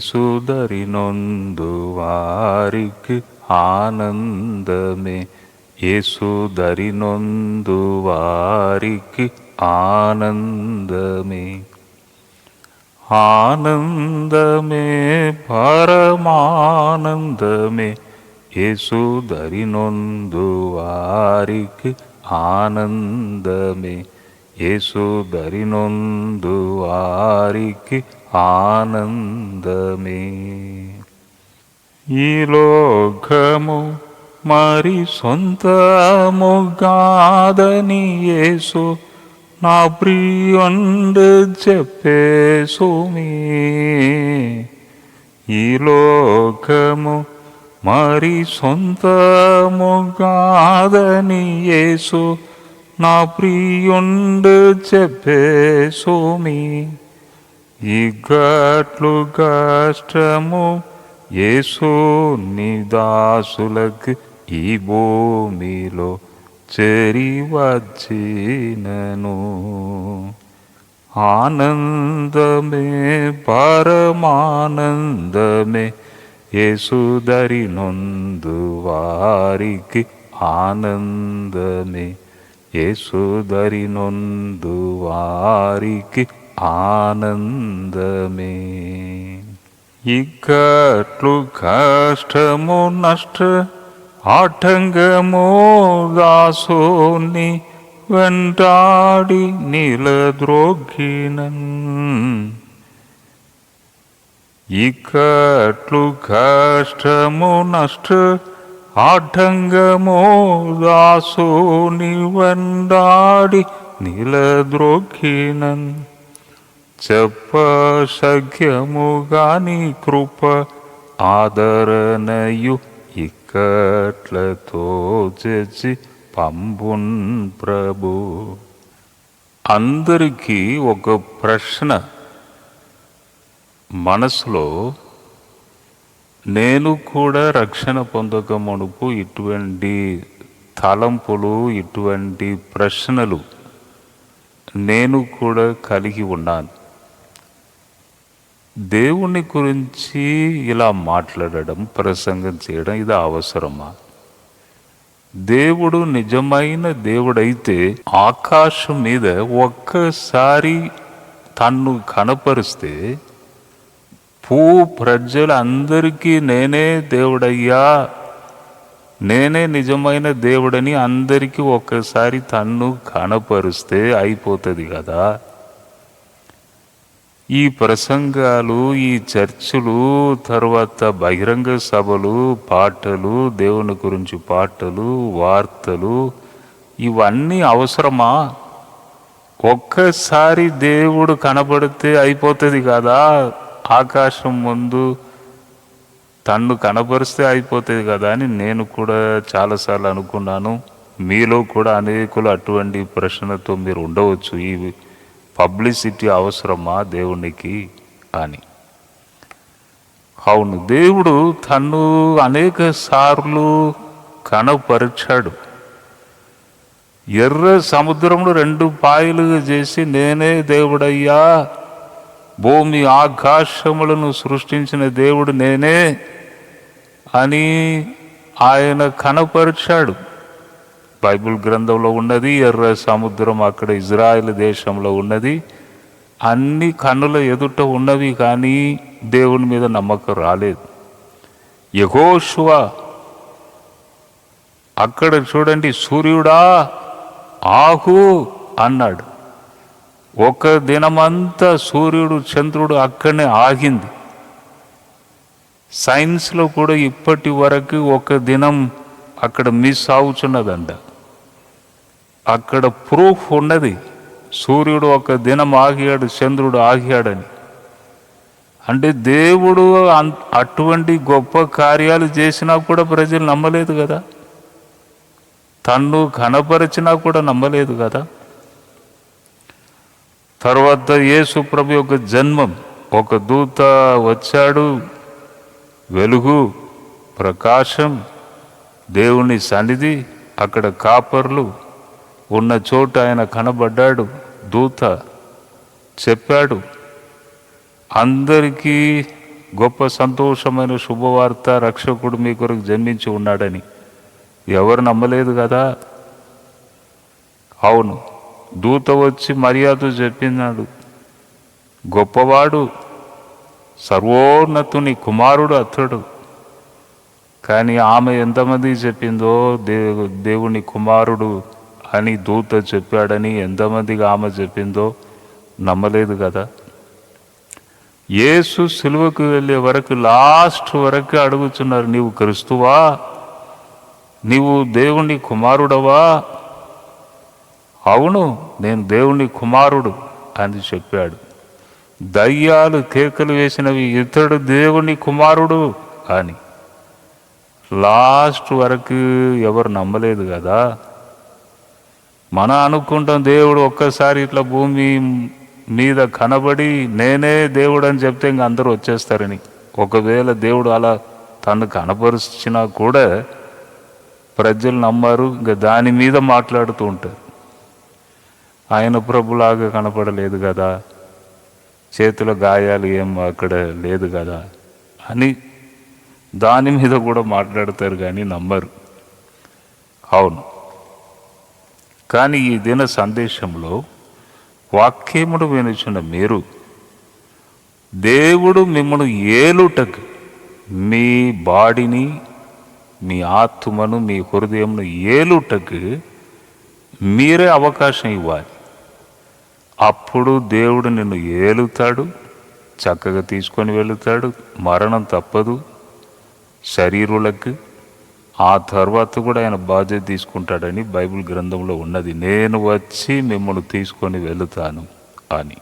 యేసుదరినొందు వారికి ఆనందమే యేసుదరినొందు వారికి ఆనందమే ఆనందమే పరమానందమే యేసుదరినొందు వారికి ఆనందమే యేసుదరినొందు వారికి ఆనందమే ఈ లోకము మరి సొంతము గాదని యేసు నా ప్రియుండు చెప్పేసుమి ఈ లోకము మరి సొంతము కాదని యేసు నా ప్రియుండు చెప్పేసుమి ఇగట్లు కష్టము యేసు నిదాసులకు ఈ భూమిలో చెరి వచ్చినను ఆనందమే పరమానందమే యేసుదరి నొందు వారికి ఆనందమే. యేసుదరి నొందు వారికి ఆనందమే ఇక్కట్లు కష్టము నష్ట ఆటంకము దాసోని వెంటాడి నిలద్రోగినన్ ఇక్కట్లు కష్టము నష్ట ఆటంకము దాసోని వెంటాడి నిలద్రోగినన్ చెప్ప సఖ్యము కృప ఆదరణయు ఇక్కట్లతో చేసి పంబున్ ప్రభు. అందరికీ ఒక ప్రశ్న. మనసులో నేను కూడా రక్షణ పొందక మునుపు ఇటువంటి తలంపులు ఇటువంటి ప్రశ్నలు నేను కూడా కలిగి ఉన్నాను. దేవుని గురించి ఇలా మాట్లాడడం ప్రసంగం చేయడం ఇది అవసరమా? దేవుడు నిజమైన దేవుడైతే ఆకాశం మీద ఒక్కసారి తన్ను కనపరిస్తే భూ ప్రజలందరికీ నేనే దేవుడయ్యా నేనే నిజమైన దేవుడని అందరికీ ఒక్కసారి తన్ను కనపరిస్తే అయిపోతుంది కదా? ఈ ప్రసంగాలు ఈ చర్చలు తర్వాత బహిరంగ సభలు పాటలు దేవుని గురించి పాటలు వార్తలు ఇవన్నీ అవసరమా? ఒక్కసారి దేవుడు కనబడితే అయిపోతుంది కదా. ఆకాశం ముందు తన్ను కనపరిస్తే అయిపోతుంది కదా అని నేను కూడా చాలాసార్లు అనుకున్నాను. మీలో కూడా అనేకులు అటువంటి ప్రశ్నతో మీరు ఉండవచ్చు. ఈ పబ్లిసిటీ అవసరమా దేవునికి అని. అవును దేవుడు తను అనేక సార్లు కనపరిచాడు. ఎర్ర సముద్రంలో రెండు పాయలుగా చేసి నేనే దేవుడయ్యా భూమి ఆకాశములను సృష్టించిన దేవుడు నేనే అని ఆయన కనపరిచాడు. బైబిల్ గ్రంథంలో ఉన్నది ఎర్ర సముద్రం అక్కడ ఇజ్రాయెల్ దేశంలో ఉన్నది. అన్ని కన్నుల ఎదుట ఉన్నవి కానీ దేవుని మీద నమ్మకం రాలేదు. యహోశువ అక్కడ చూడండి సూర్యుడా ఆహు అన్నాడు. ఒక దినమంతా సూర్యుడు చంద్రుడు అక్కడనే ఆగింది. సైన్స్లో కూడా ఇప్పటి వరకు ఒక దినం అక్కడ మిస్ అవుతున్నదంట అక్కడ ప్రూఫ్ ఉన్నది. సూర్యుడు ఒక దినం ఆగాడు చంద్రుడు ఆగాడని. అంటే దేవుడు అన్- అటువంటి గొప్ప కార్యాలు చేసినా కూడా ప్రజలు నమ్మలేదు కదా. తన్ను కనపరిచినా కూడా నమ్మలేదు కదా. తర్వాత యేసు ప్రభు యొక్క జన్మం. ఒక దూత వచ్చాడు. వెలుగు ప్రకాశం దేవుని సన్నిధి అక్కడ కాపర్లు. ఉన్న చోట ఆయన కనబడ్డాడు దూత చెప్పాడు అందరికీ గొప్ప సంతోషమైన శుభవార్త రక్షకుడు మీ కొరకు జన్మించి ఉన్నాడని. ఎవరు నమ్మలేదు కదా? అవును దూత వచ్చి మర్యాద చెప్పినాడు. గొప్పవాడు సర్వోన్నతుని కుమారుడు అతడు. కానీ ఆమె ఎంతమంది చెప్పిందో దేవు దేవుని కుమారుడు అని దూత చెప్పాడని ఎంతమందికి ఆమె చెప్పిందో నమ్మలేదు కదా. యేసు సిలువకు వెళ్ళే వరకు లాస్ట్ వరకు అడుగుతున్నారు నీవు క్రిస్తువా? నీవు దేవుని కుమారుడవా? అవును నేను దేవుని కుమారుడు అని చెప్పాడు. దయ్యాలు కేకలు వేసినవి ఇతడు దేవుని కుమారుడు అని. లాస్ట్ వరకు ఎవరు నమ్మలేదు కదా. మనం అనుకుంటాం దేవుడు ఒక్కసారి ఇట్లా భూమి మీద కనబడి నేనే దేవుడు అని చెప్తే ఇంక అందరూ వచ్చేస్తారని. ఒకవేళ దేవుడు అలా తను కనపరిచినా కూడా ప్రజలు నమ్మారు ఇంకా దాని మీద మాట్లాడుతూ ఉంటారు. ఆయన ప్రభులాగా కనపడలేదు కదా చేతుల గాయాలు ఏం అక్కడ లేదు కదా అని దాని మీద కూడా మాట్లాడతారు కానీ నమ్మరు. అవును. కానీ ఈ దిన సందేశంలో వాక్యముడు వినిచిన మీరు దేవుడు మిమ్మల్ని ఏలుటకు మీ బాడీని మీ ఆత్మను మీ హృదయంను ఏలుటకు మీరే అవకాశం ఇవ్వాలి. అప్పుడు దేవుడు నిన్ను ఏలుతాడు చక్కగా తీసుకొని వెళుతాడు మరణం తప్పదు శరీరులకు ఆ తర్వాత కూడా ఆయన బాధ్యత తీసుకుంటాడని బైబిల్ గ్రంథంలో ఉన్నది. నేను వచ్చి మిమ్మల్ని తీసుకొని వెళుతాను అని.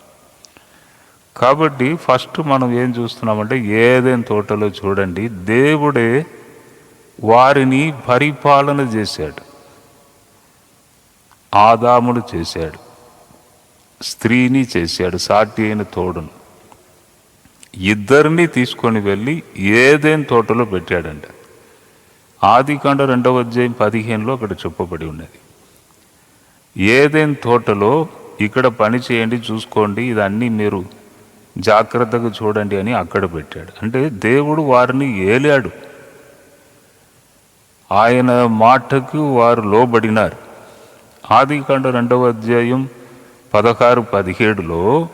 కాబట్టి ఫస్ట్ మనం ఏం చూస్తున్నామంటే ఏదైనా తోటలో చూడండి. దేవుడే వారిని పరిపాలన చేశాడు. ఆదాముడు చేశాడు. స్త్రీని చేశాడు. సాటి అయిన తోడును. ఇద్దరిని తీసుకొని వెళ్ళి ఏదైనా తోటలో పెట్టాడంట. ఆదికాండ రెండవ అధ్యాయం పదిహేనులో అక్కడ చెప్పబడి ఉన్నది. ఏదేం తోటలో ఇక్కడ పని చేయండి చూసుకోండి ఇదన్నీ మీరు జాగ్రత్తగా చూడండి అని అక్కడ పెట్టాడు. అంటే దేవుడు వారిని ఏలాడు. ఆయన మాటకు వారు లోబడినారు. ఆదికాండ రెండవ అధ్యాయం పదహారు పదిహేడులో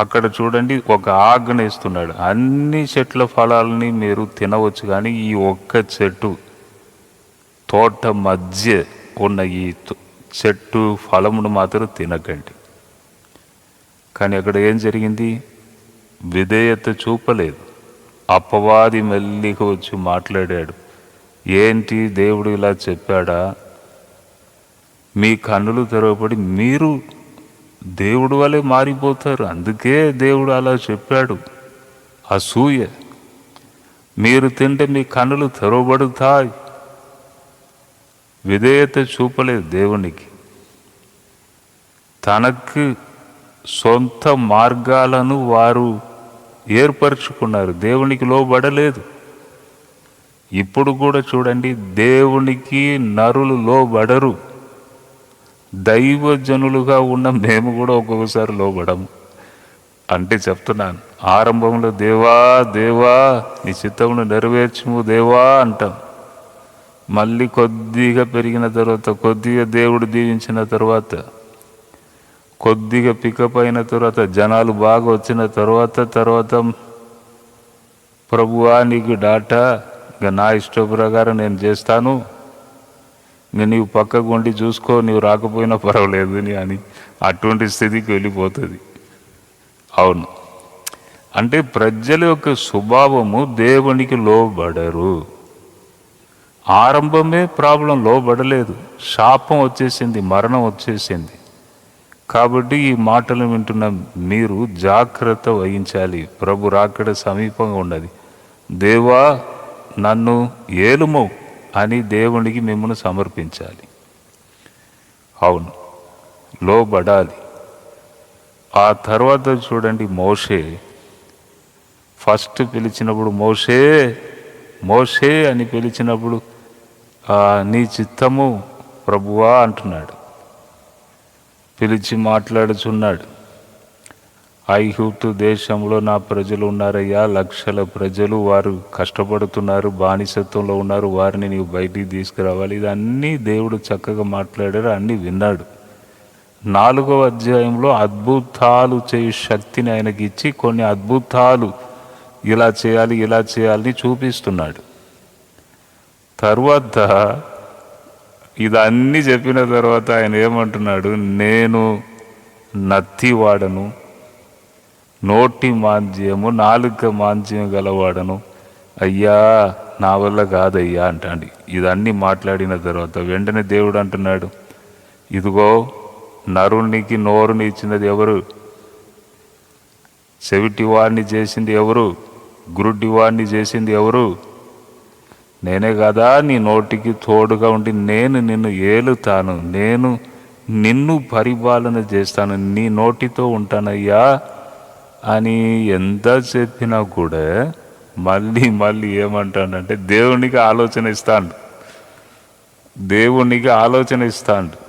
అక్కడ చూడండి ఒక ఆజ్ఞ ఇస్తున్నాడు అన్ని చెట్ల ఫలాలని మీరు తినవచ్చు కానీ ఈ ఒక్క చెట్టు తోట మధ్య ఉన్న ఈ చెట్టు ఫలమును మాత్రం తినకండి. కానీ అక్కడ ఏం జరిగింది? విధేయత చూపలేదు. అపవాది మెల్లిగా వచ్చి మాట్లాడాడు. ఏంటి దేవుడు ఇలా చెప్పాడా? మీ కన్నులు తెరవబడి మీరు దేవుడు వలె మారిపోతారు. అందుకే దేవుడు అలా చెప్పాడు. అసూయ మీరు తింటే మీ కన్నులు తెరవబడుతాయి. విధేయత చూపలేదు దేవునికి. తనకు సొంత మార్గాలను వారు ఏర్పరచుకున్నారు. దేవునికి లోబడలేదు. ఇప్పుడు కూడా చూడండి దేవునికి నరులు లోబడరు. దైవజనులుగా ఉన్న మేము కూడా ఒక్కొక్కసారి లోబడము. అంటే చెప్తున్నాను ఆరంభంలో దేవా దేవా నీ చిత్తమును నెరవేర్చుము దేవా అంటాం. మళ్ళీ కొద్దిగా పెరిగిన తర్వాత కొద్దిగా దేవుడు దీవించిన తర్వాత కొద్దిగా పికప్ అయిన తర్వాత జనాలు బాగా వచ్చిన తర్వాత తర్వాత ప్రభువా నీకు డాటా ఇక నా ఇష్ట ప్రకారం నేను చేస్తాను. నేను నీవు పక్కకు ఉండి చూసుకో నీవు రాకపోయినా పర్వాలేదు అని అని అటువంటి స్థితికి వెళ్ళిపోతుంది. అవును. అంటే ప్రజల యొక్క స్వభావము దేవునికి లోబడరు. ఆరంభమే ప్రాబ్లం లోబడలేదు. శాపం వచ్చేసింది మరణం వచ్చేసింది. కాబట్టి ఈ మాటలు వింటున్న మీరు జాగ్రత్త వహించాలి. ప్రభు రాకడ సమీపంగా ఉన్నది. దేవా నన్ను ఏలుమో. అని దేవునికి మిమ్మల్ని సమర్పించాలి. అవును లోబడాలి. ఆ తర్వాత చూడండి మోషే. ఫస్ట్ పిలిచినప్పుడు మోషే మోషే అని పిలిచినప్పుడు నీ చిత్తము ప్రభువా అంటున్నాడు. పిలిచి మాట్లాడుచున్నాడు. ఐహూతు దేశంలో నా ప్రజలు ఉన్నారయ్యా. లక్షల ప్రజలు వారు కష్టపడుతున్నారు బానిసత్వంలో ఉన్నారు. వారిని నీవు బయటికి తీసుకురావాలి. ఇది దేవుడు చక్కగా మాట్లాడారు అన్నీ విన్నాడు. నాలుగవ అధ్యాయంలో అద్భుతాలు చేయు శక్తిని ఆయనకి ఇచ్చి కొన్ని అద్భుతాలు ఇలా చేయాలి ఇలా చేయాలని చూపిస్తున్నాడు. తర్వాత ఇదన్నీ చెప్పిన తర్వాత ఆయన ఏమంటున్నాడు? నేను నత్తివాడను నోటి మాంద్యము నాలుక మాంద్యం గలవాడను. అయ్యా నా వల్ల కాదయ్యా అంటాండి. ఇదన్నీ మాట్లాడిన తర్వాత వెంటనే దేవుడు అంటున్నాడు ఇదిగో నరునికి నోరుని ఇచ్చినది ఎవరు? చెవిటి వాడిని చేసింది ఎవరు? గురుడి వాడిని చేసింది ఎవరు? నేనే కదా నీ నోటికి తోడుగా ఉండి నేను నిన్ను ఏలుతాను. నేను నిన్ను పరిపాలన చేస్తాను. నీ నోటితో ఉంటానయ్యా. అని ఎంత చెప్పినా కూడా మళ్ళీ మళ్ళీ ఏమంటాడంటే దేవునికి ఆలోచన ఇస్తాడు. దేవునికి ఆలోచన ఇస్తాడు.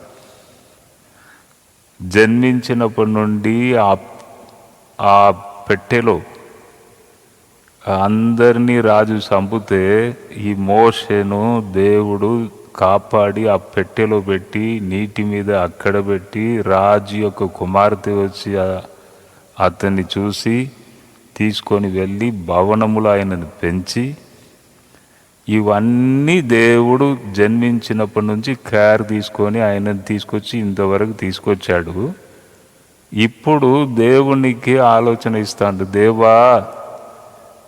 జన్మించినప్పటి నుండి ఆ ఆ పెట్టెలో అందరినీ రాజు చంపితే ఈ మోషను దేవుడు కాపాడి ఆ పెట్టెలో పెట్టి నీటి మీద అక్కడ పెట్టి రాజు యొక్క కుమార్తె వచ్చి అతన్ని చూసి తీసుకొని వెళ్ళి భవనములు ఆయనను పెంచి ఇవన్నీ దేవుడు జన్మించినప్పటి నుంచి కేర్ తీసుకొని ఆయనను తీసుకొచ్చి ఇంతవరకు తీసుకొచ్చాడు. ఇప్పుడు దేవునికి ఆలోచన ఇస్తాడు దేవా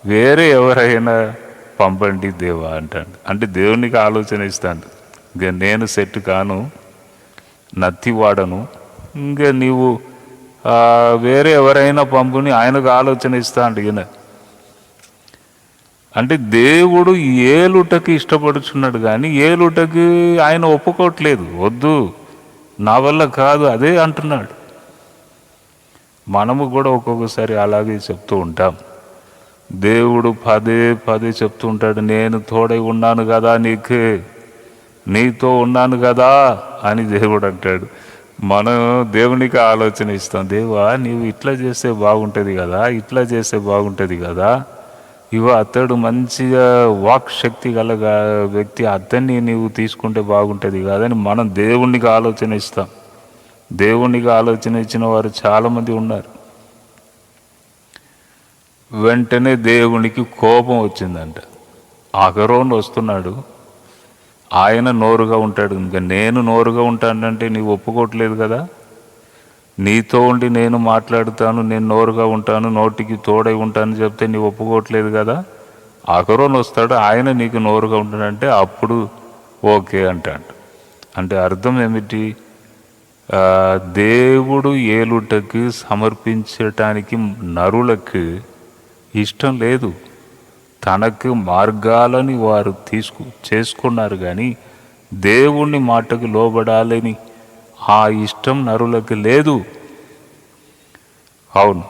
వేరే ఎవరైనా పంపండి దేవా అంటాడు. అంటే దేవునికి ఆలోచన ఇస్తాడు ఇంకా నేను సెట్ కాను నత్తి వాడను ఇంకా నీవు వేరే ఎవరైనా పంపుని ఆయనకు ఆలోచన ఇస్తాడు ఈయన. అంటే దేవుడు ఏలుటకి ఇష్టపడుచున్నాడు కానీ ఏలుటకి ఆయన ఒప్పుకోవట్లేదు వద్దు నా వల్ల కాదు అదే అంటున్నాడు. మనము కూడా ఒక్కొక్కసారి అలాగే చెప్తూ ఉంటాం. దేవుడు పదే పదే చెప్తూ ఉంటాడు నేను తోడై ఉన్నాను కదా నీకు నీతో ఉన్నాను కదా అని దేవుడు అంటాడు. మనం దేవునికి ఆలోచన ఇస్తాం. దేవా నీవు ఇట్లా చేస్తే బాగుంటుంది కదా ఇట్లా చేస్తే బాగుంటుంది కదా. ఇవ అతడు మంచిగా వాక్ శక్తి గల వ్యక్తి అతన్ని నీవు తీసుకుంటే బాగుంటుంది కాదని మనం దేవునికి ఆలోచన ఇస్తాం. దేవునికి ఆలోచన ఇచ్చిన వారు చాలామంది ఉన్నారు. వెంటనే దేవునికి కోపం వచ్చిందంట. అగరోన్ వస్తున్నాడు. ఆయన నోరుగా ఉంటాడు. ఇంకా నేను నోరుగా ఉంటానంటే నీవు ఒప్పుకోవట్లేదు కదా? నీతో ఉండి నేను మాట్లాడుతాను నేను నోరుగా ఉంటాను నోటికి తోడై ఉంటాను చెప్తే నీవు ఒప్పుకోవట్లేదు కదా? అగరోన్ వస్తాడు ఆయన నీకు నోరుగా ఉంటాడంటే అప్పుడు ఓకే అంటాడు. అంటే అర్థం ఏమిటి? దేవుడు ఏలుటకు సమర్పించటానికి నరులకు ఇష్టం లేదు. తనకు మార్గాలని వారు తీసుకు చేసుకున్నారు కానీ దేవుణ్ణి మాటకు లోబడాలని ఆ ఇష్టం నరులకు లేదు. అవును.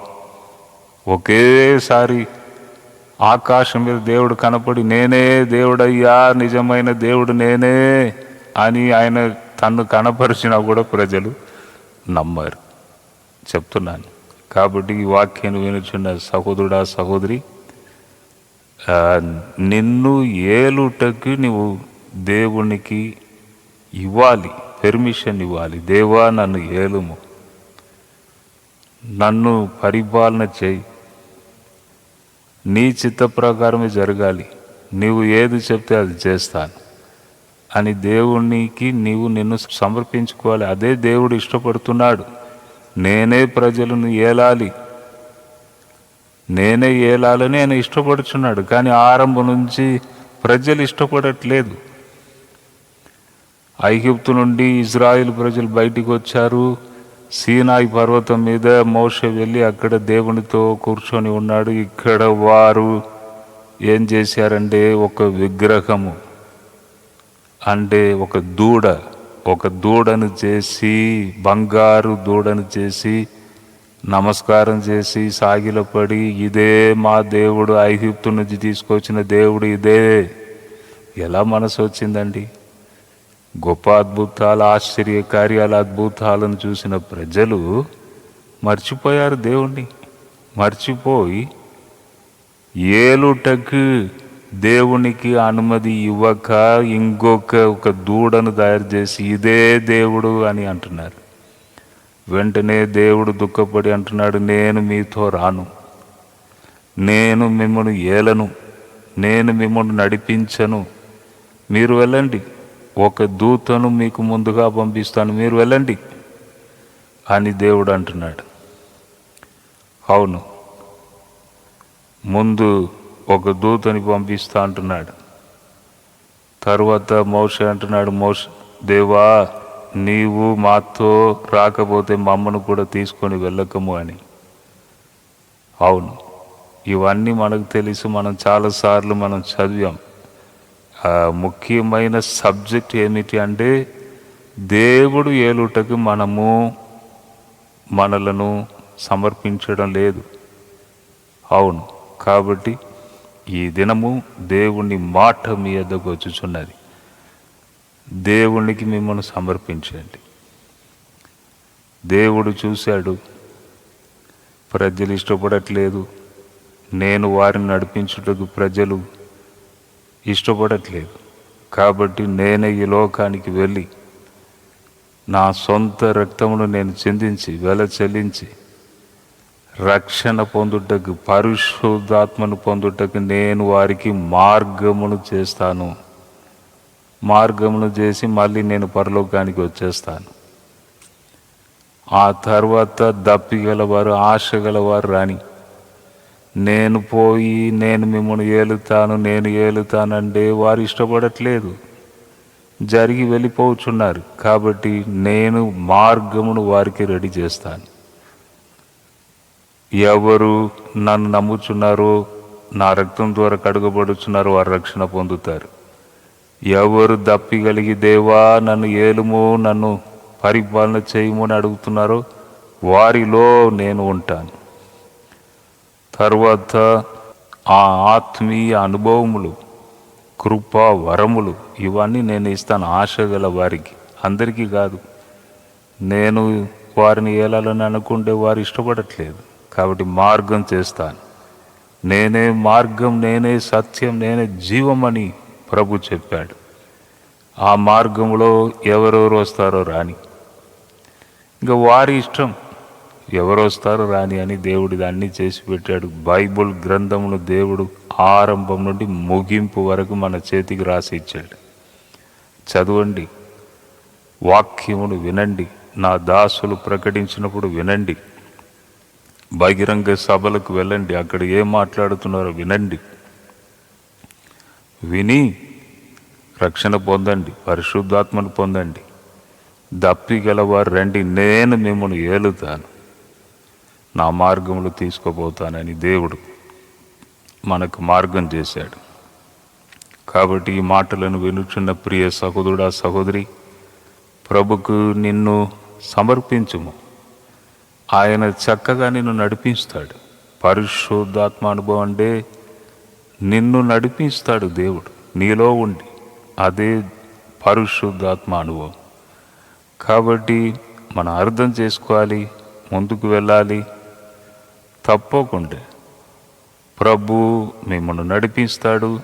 ఒకేసారి ఆకాశం మీద దేవుడు కనపడి నేనే దేవుడయ్యా నిజమైన దేవుడు నేనే అని ఆయన తన్ను కనపరిచినా కూడా ప్రజలు నమ్మారు. చెప్తున్నాను. కాబట్టి ఈ వాక్యాన్ని వినుచున్న సహోదరుడా సహోదరి నిన్ను ఏలుటకు నువ్వు దేవునికి ఇవ్వాలి పెర్మిషన్ ఇవ్వాలి. దేవా నన్ను ఏలుము. నన్ను పరిపాలన చేయి. నీ చిత్త ప్రకారమే జరగాలి. నీవు ఏది చెప్తే అది చేస్తాను. అని దేవునికి నీవు నిన్ను సమర్పించుకోవాలి. అదే దేవుడు ఇష్టపడుతున్నాడు. నేనే ప్రజలను ఏలాలి. నేనే ఏలాలని ఆయన ఇష్టపడుచున్నాడు కానీ ఆరంభం నుంచి ప్రజలు ఇష్టపడట్లేదు. ఐగుప్తు నుండి ఇజ్రాయిల్ ప్రజలు బయటికి వచ్చారు. సీనాయి పర్వతం మీద మోష వెళ్ళి అక్కడ దేవునితో కూర్చొని ఉన్నాడు. ఇక్కడ వారు ఏం చేశారంటే ఒక విగ్రహము అంటే ఒక దూడ ఒక దూడను చేసి బంగారు దూడను చేసి నమస్కారం చేసి సాగిలపడి ఇదే మా దేవుడు ఐగుప్తు నుంచి తీసుకొచ్చిన దేవుడు ఇదే. ఎలా మనసు వచ్చిందండి? గొప్ప అద్భుతాలు ఆశ్చర్య కార్యాల అద్భుతాలను చూసిన ప్రజలు మర్చిపోయారు దేవుణ్ణి. మర్చిపోయి ఏలుటకు దేవునికి అనుమతి ఇవ్వక ఇంకొక ఒక దూడను తయారు చేసి ఇదే దేవుడు అని అంటున్నారు. వెంటనే దేవుడు దుఃఖపడి అంటున్నాడు నేను మీతో రాను. నేను మిమ్మల్ని ఏలను. నేను మిమ్మల్ని నడిపించను. మీరు వెళ్ళండి. ఒక దూతను మీకు ముందుగా పంపిస్తాను. మీరు వెళ్ళండి. అని దేవుడు అంటున్నాడు. అవును. ముందు ఒక దూతని పంపిస్తా అంటున్నాడు. తర్వాత మోష అంటున్నాడు మోష దేవా నీవు మాతో రాకపోతే మమ్మను కూడా తీసుకొని వెళ్ళకము అని. అవును ఇవన్నీ మనకు తెలుసు మనం చాలాసార్లు మనం చదివాం. ముఖ్యమైన సబ్జెక్ట్ ఏమిటి అంటే దేవుడు ఏలుటకు మనము మనలను సమర్పించడం లేదు. అవును కాబట్టి ఈ దినము దేవుని మాట మీ వద్దకు వచ్చుచున్నది. దేవునికి మిమ్మల్ని సమర్పించండి. దేవుడు చూశాడు. ప్రజలు ఇష్టపడట్లేదు. నేను వారిని నడిపించుటకు ప్రజలు ఇష్టపడట్లేదు. కాబట్టి నేనే ఈ లోకానికి వెళ్ళి నా సొంత రక్తమును నేను చెందించి వెల చెల్లించి రక్షణ పొందుటకు పరిశుద్ధాత్మను పొందుటకు నేను వారికి మార్గమును చేస్తాను. మార్గమును చేసి మళ్ళీ నేను పరలోకానికి వచ్చేస్తాను. ఆ తర్వాత దప్పిగలవారు ఆశ గలవారు రాని నేను పోయి నేను మిమ్మల్ని ఏలుతాను నేను ఏలుతానంటే వారు ఇష్టపడట్లేదు. జరిగి వెళ్ళిపోవచ్చున్నారు కాబట్టి నేను మార్గమును వారికి రెడీ చేస్తాను. ఎవరు నన్ను నమ్ముచున్నారో నా రక్తం ద్వారా కడుగబడుచున్నారో వారు రక్షణ పొందుతారు. ఎవరు దప్పిగలిగి దేవా నన్ను ఏలుము నన్ను పరిపాలన చేయము అని అడుగుతున్నారో వారిలో నేను ఉంటాను. తర్వాత ఆ ఆత్మీయ అనుభవములు కృప వరములు ఇవన్నీ నేను ఇస్తాను ఆశ గల వారికి. అందరికీ కాదు నేను వారిని ఏలాలని అనుకుంటే వారు ఇష్టపడట్లేదు కాబట్టి మార్గం చేస్తాను. నేనే మార్గం నేనే సత్యం నేనే జీవమని ప్రభు చెప్పాడు ఆ మార్గంలో ఎవరెవరు వస్తారో రాని ఇంకా వారి ఇష్టం ఎవరు వస్తారో రాని అని దేవుడు అన్ని చేసి పెట్టాడు. బైబుల్ గ్రంథమును దేవుడు ఆరంభం నుండి ముగింపు వరకు మన చేతికి రాసి ఇచ్చాడు. చదవండి వాక్యమును వినండి నా దాసులు ప్రకటించినప్పుడు వినండి బహిరంగ సభలకు వెళ్ళండి అక్కడ ఏం మాట్లాడుతున్నారో వినండి. విని రక్షణ పొందండి పరిశుద్ధాత్మను పొందండి. దప్పి గలవారు రండి నేను మిమ్మల్ని ఏలుతాను. నా మార్గంలో తీసుకుపోతానని దేవుడు మనకు మార్గం చేశాడు. కాబట్టి ఈ మాటలను వినుచున్న ప్రియ సహోదరుడా సహోదరి ప్రభుకు నిన్ను సమర్పించుము. ఆయన చక్కగా నిన్ను నడిపిస్తాడు. పరిశుద్ధాత్మ అనుభవం అంటే నిన్ను నడిపిస్తాడు దేవుడు. నీలో ఉండి అదే పరిశుద్ధాత్మ అనుభవం. కాబట్టి మనం అర్థం చేసుకోవాలి ముందుకు వెళ్ళాలి. తప్పకుండా ప్రభు మిమ్మల్ని నడిపిస్తాడు.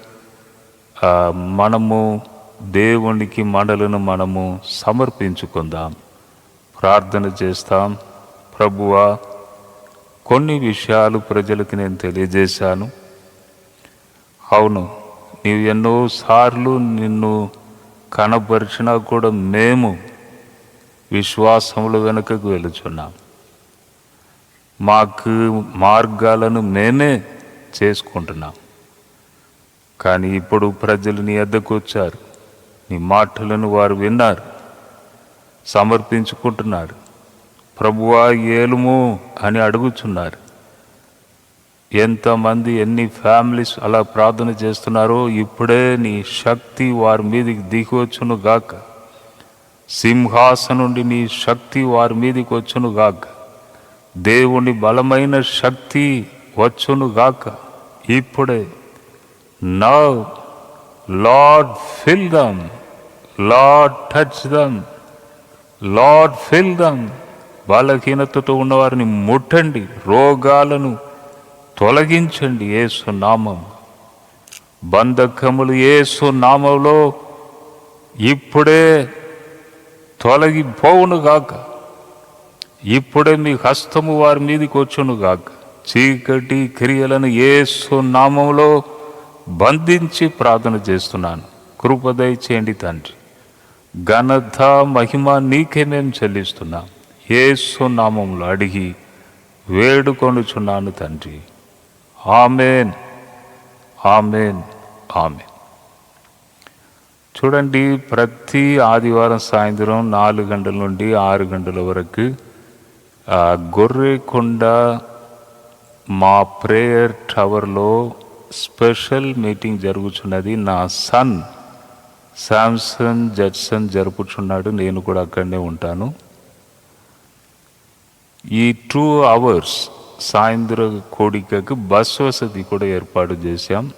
మనము దేవునికి మనలను మనము సమర్పించుకుందాం. ప్రార్థన చేస్తాం. ప్రభువా కొన్ని విషయాలు ప్రజలకు నేను తెలియజేశాను. అవును నీవు ఎన్నోసార్లు నిన్ను కనపరిచినా కూడా మేము విశ్వాసములు వెనుకకు వెళుచున్నాం. మాకు మార్గాలను మేమే చేసుకుంటున్నాం. కానీ ఇప్పుడు ప్రజలు నీ ఎద్దకు వచ్చారు. నీ మాటలను వారు విన్నారు. సమర్పించుకుంటున్నారు. ప్రభువా ఏలుము అని అడుగుచున్నారు. ఎంతమంది ఎన్ని ఫ్యామిలీస్ అలా ప్రార్థన చేస్తున్నారో ఇప్పుడే నీ శక్తి వారి మీదకి దిగవచ్చును గాక. సింహాసనం నుండి నీ శక్తి వారి మీదకి వచ్చును గాక. దేవుని బలమైన శక్తి వచ్చును గాక. ఇప్పుడే now Lord fill them Lord touch them Lord fill them. బలహీనతతో ఉన్నవారిని ముట్టండి రోగాలను తొలగించండి ఏసు నామం. బంధకములు ఏసు నామంలో ఇప్పుడే తొలగిపోవును గాక. ఇప్పుడే మీ హస్తము వారి మీదకి వచ్చును గాక. చీకటి క్రియలను ఏసు నామంలో బంధించి ప్రార్థన చేస్తున్నాను. కృపదయ చేయండి తండ్రి. ఘనత మహిమ నీకే మేము చెల్లిస్తున్నాం. ఏసు నామంలో అడిగి వేడుకొనుచున్నాను తండ్రి. Amen amen amen. చూడండి ప్రతి ఆదివారం సాయంత్రం నాలుగు గంటల నుండి ఆరు గంటల వరకు గొర్రెకొండ మా ప్రేయర్ టవర్లో స్పెషల్ మీటింగ్ జరుగుతున్నది నా సన్ శాంసన్ జడ్సన్ జరుపుచున్నాడు. నేను కూడా అక్కడనే ఉంటాను. ఈ టూ అవర్స్ సాయంత్రం కోడికకు బస్ వసతి కూడా ఏర్పాటు చేశాం.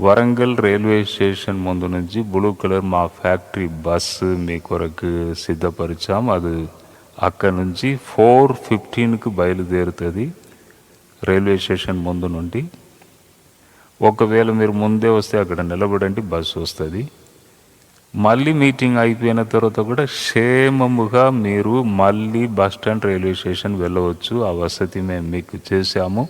వరంగల్ రైల్వే స్టేషన్ ముందు నుంచి బ్లూ కలర్ మా ఫ్యాక్టరీ బస్సు మీ కొరకు సిద్ధపరిచాం. అది అక్కడ నుంచి ఫోర్ ఫిఫ్టీన్కి బయలుదేరుతుంది రైల్వే స్టేషన్ ముందు నుండి. ఒకవేళ మీరు ముందే వస్తే అక్కడ నిలబడండి బస్సు వస్తుంది. మళ్ళీ మీటింగ్ అయిపోయిన తర్వాత కూడా క్షేమముగా మీరు మళ్ళీ బస్ స్టాండ్ రైల్వే స్టేషన్ వెళ్ళవచ్చు. ఆ వసతి మేము మీకు చేశాము.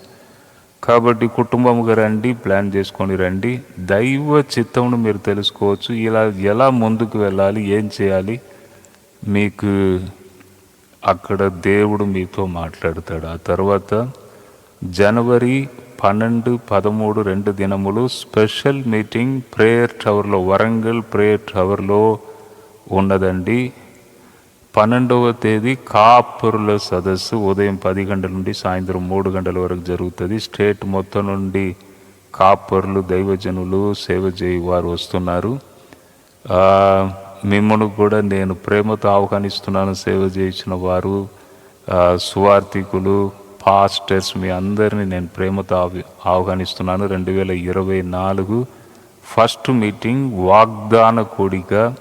కాబట్టి కుటుంబముగా రండి ప్లాన్ చేసుకొని రండి. దైవ చిత్తమును మీరు తెలుసుకోవచ్చు. ఇలా ఎలా ముందుకు వెళ్ళాలి ఏం చేయాలి మీకు అక్కడ దేవుడు మీతో మాట్లాడతాడు. ఆ తర్వాత జనవరి పన్నెండు పదమూడు రెండు దినములు స్పెషల్ మీటింగ్ ప్రేయర్ టవర్లో వరంగల్ ప్రేయర్ టవర్లో ఉన్నదండి. పన్నెండవ తేదీ కాపురుల సదస్సు ఉదయం పది గంటల నుండి సాయంత్రం మూడు గంటల వరకు జరుగుతుంది. స్టేట్ మొత్తం నుండి కాపరులు దైవజనులు సేవ చేయి వారు వస్తున్నారు. మిమ్మల్ని కూడా నేను ప్రేమతో ఆహ్వానిస్తున్నాను. సేవ చేయించిన వారు సువార్థికులు పాస్టర్స్ మీ అందరినీ నేను ప్రేమతో ఆహ్వానిస్తున్నాను. రెండు వేల ఇరవై నాలుగు ఫస్ట్ మీటింగ్ వాగ్దాన కూడిక.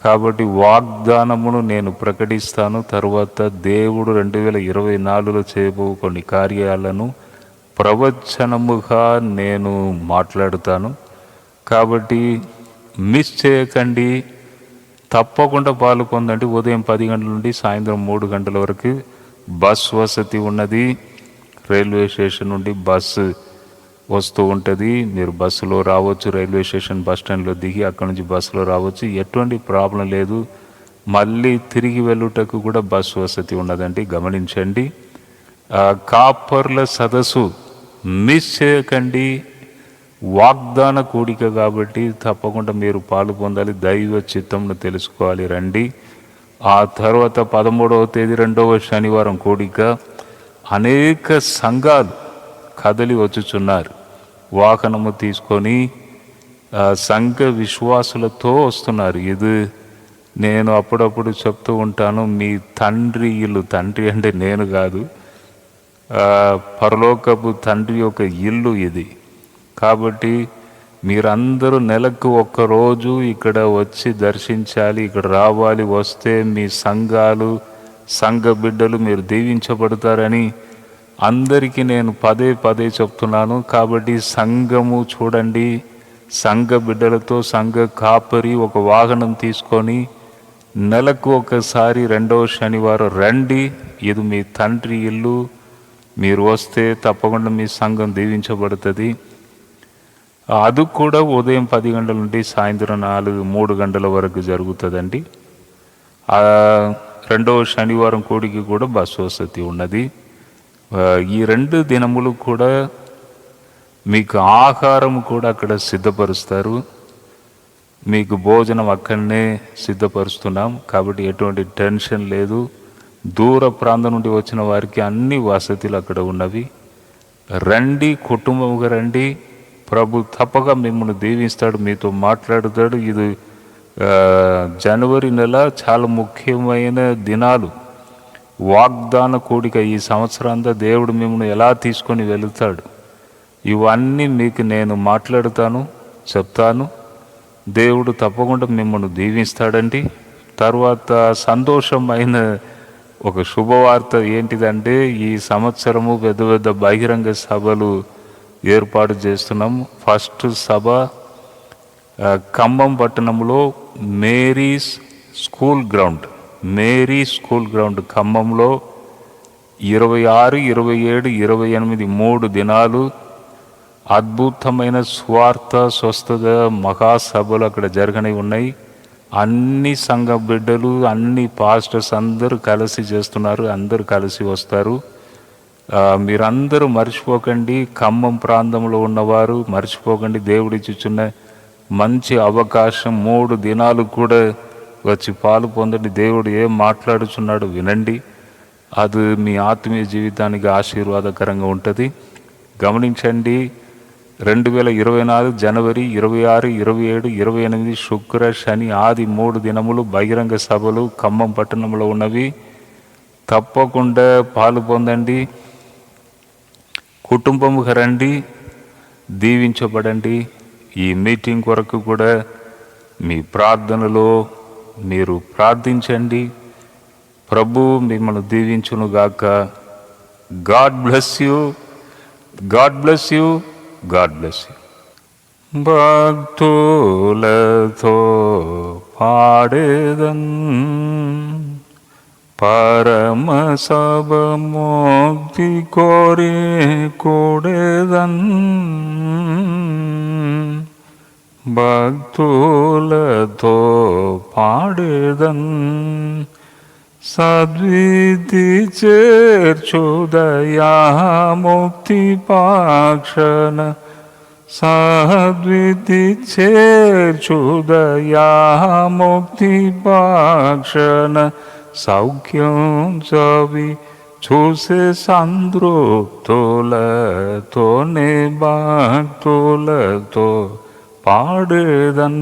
కాబట్టి వాగ్దానమును నేను ప్రకటిస్తాను. తర్వాత దేవుడు రెండు వేల ఇరవై నాలుగులో చేయబో కొన్ని కార్యాలను ప్రవచనముగా నేను మాట్లాడుతాను. కాబట్టి మిస్ చేయకండి. తప్పకుండా పాల్గొందండి. ఉదయం పది గంటల నుండి సాయంత్రం మూడు గంటల వరకు బస్ వసతి ఉన్నది. రైల్వే స్టేషన్ నుండి బస్సు వస్తూ ఉంటుంది. మీరు బస్సులో రావచ్చు రైల్వే స్టేషన్ బస్ స్టాండ్లో దిగి అక్కడ నుంచి బస్సులో రావచ్చు. ఎటువంటి ప్రాబ్లం లేదు. మళ్ళీ తిరిగి వెళ్ళుటకు కూడా బస్సు వసతి ఉన్నదండి. గమనించండి. కాపర్ల సదస్సు మిస్ చేయకండి. వాగ్దాన కూడిక కాబట్టి తప్పకుండా మీరు పాలు పొందాలి. దైవ చిత్తంను తెలుసుకోవాలి. రండి. ఆ తర్వాత పదమూడవ తేదీ రెండవ శనివారం కూడిక అనేక సంఘాలు కదలి వచ్చుచున్నారు. వాహనము తీసుకొని సంఘ విశ్వాసులతో వస్తున్నారు. ఇది నేను అప్పుడప్పుడు చెప్తూ ఉంటాను మీ తండ్రి ఇల్లు తండ్రి అంటే నేను కాదు పరలోకపు తండ్రి యొక్క ఇల్లు ఇది. కాబట్టి మీరందరూ నెలకు ఒక్క రోజు ఇక్కడ వచ్చి దర్శించాలి ఇక్కడ రావాలి వస్తే మీ సంఘాలు సంఘ బిడ్డలు మీరు దీవించబడతారని అందరికీ నేను పదే పదే చెప్తున్నాను. కాబట్టి సంఘము చూడండి సంఘ బిడ్డలతో సంఘ కాపరి ఒక వాహనం తీసుకొని నెలకు ఒకసారి రెండవ శనివారం రండి. ఇది మీ తండ్రి ఇల్లు. మీరు వస్తే తప్పకుండా మీ సంఘం దీవించబడుతుంది. అది కూడా ఉదయం పది గంటల నుండి సాయంత్రం నాలుగు మూడు గంటల వరకు జరుగుతుందండి. రెండవ శనివారం కోడికి కూడా బస్సు వసతి ఉన్నది ఈ రెండు దినములు కూడా మీకు ఆహారం కూడా అక్కడ సిద్ధపరుస్తారు. మీకు భోజనం అక్కడనే సిద్ధపరుస్తున్నాం. కాబట్టి ఎటువంటి టెన్షన్ లేదు. దూర ప్రాంతం నుండి వచ్చిన వారికి అన్ని వసతులు అక్కడ ఉన్నవి. రండి కుటుంబంగా రండి. ప్రభు తప్పక మిమ్మల్ని దీవిస్తాడు మీతో మాట్లాడుతాడు. ఇది జనవరి నెల చాలా ముఖ్యమైన దినాలు. వాగ్దాన కూడిక ఈ సంవత్సరం అంతా దేవుడు మిమ్మల్ని ఎలా తీసుకొని వెళుతాడు? ఇవన్నీ మీకు నేను మాట్లాడుతాను చెప్తాను. దేవుడు తప్పకుండా మిమ్మల్ని దీవిస్తాడండి. తర్వాత సంతోషమైన ఒక శుభవార్త ఏంటిదంటే ఈ సంవత్సరము పెద్ద పెద్ద బహిరంగ సభలు ఏర్పాటు చేస్తున్నాము ఫస్ట్ సభ ఖమ్మం పట్టణంలో Mary's school ground Mary school ground ఖమ్మంలో ఇరవై ఆరు ఇరవై ఏడు ఇరవై ఎనిమిది మూడు దినాలు అద్భుతమైన స్వార్థ స్వస్థత మహాసభలు అక్కడ జరగని ఉన్నాయి. అన్ని సంఘ బిడ్డలు అన్ని పాస్టర్స్ అందరూ కలిసి చేస్తున్నారు అందరూ కలిసి వస్తారు. మీరందరూ మర్చిపోకండి. ఖమ్మం ప్రాంతంలో ఉన్నవారు మర్చిపోకండి. దేవుడిచ్చుచున్న మంచి అవకాశం మూడు దినాలు కూడా వచ్చి పాలు పొందండి. దేవుడు ఏం మాట్లాడుచున్నాడు వినండి. అది మీ ఆత్మీయ జీవితానికి ఆశీర్వాదకరంగా ఉంటుంది. గమనించండి రెండు వేల ఇరవై నాలుగు జనవరి ఇరవై ఆరు ఇరవై ఏడు ఇరవై ఎనిమిది శుక్ర శని ఆది మూడు దినములు బహిరంగ సభలు ఖమ్మం పట్టణంలో ఉన్నవి. తప్పకుండా పాలు పొందండి. కుటుంబముకు రండి దీవించబడండి. ఈ మీటింగ్ కొరకు కూడా మీ ప్రార్థనలో మీరు ప్రార్థించండి. ప్రభు మిమ్మల్ని దీవించునుగాక God bless you. God bless you. God bless you. భక్తులతో పాడేదన్ പരമസവമോക്തി കോരി കൂടെതൻ ഭക്തൂലതോ പാടുതൻ സദ്വിധി ചേർച്ചുദയാ മുക്തി പാക്ഷണ സദ്വിധി ചേർച്ചുദയാ മുക്തി പാക്ഷണ සෞඛ්‍යං සවි චෝසේ සන්ද්‍රෝ තොල තොනේ බාතොල තෝ පාඩදන්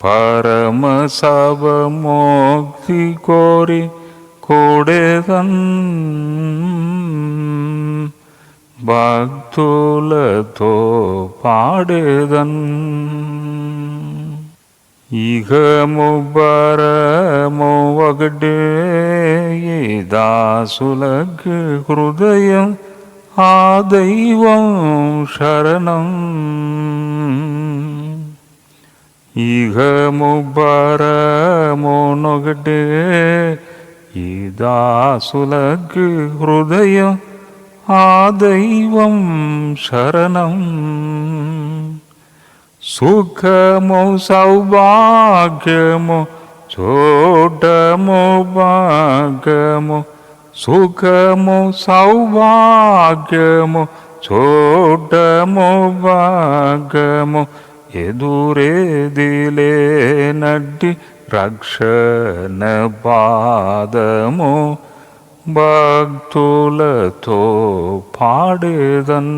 பரம சவமோக்தி கோரி கொடேதன் பக்துலதோ பாடுதன் బరము ఒకటే ఈ దాసులకు హృదయం ఆ దైవం శరణం ఇహము బరమునొకటే ఈ దాసులకు హృదయం ఆ దైవం శరణం सुखमो सौभाग्यमो छोटमो भाग्यमो सुखमो सौभाग्यमो छोटमो भाग्यमो यदुरे दिले नड्डि रक्षन पादमु बुलतो पाडेदन्।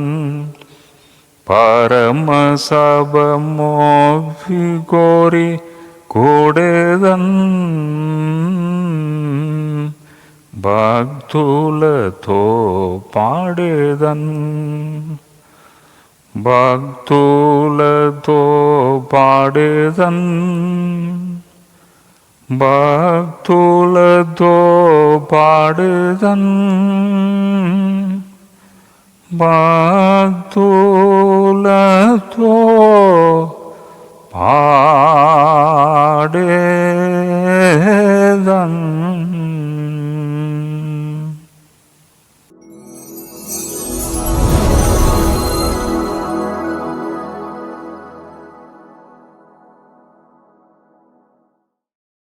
పరమ సభమోక్షి కోరి కూడేదన్ భక్తులతో పాడేదన్ భక్తులతో పాడేదన్ বাতুলা তো ভা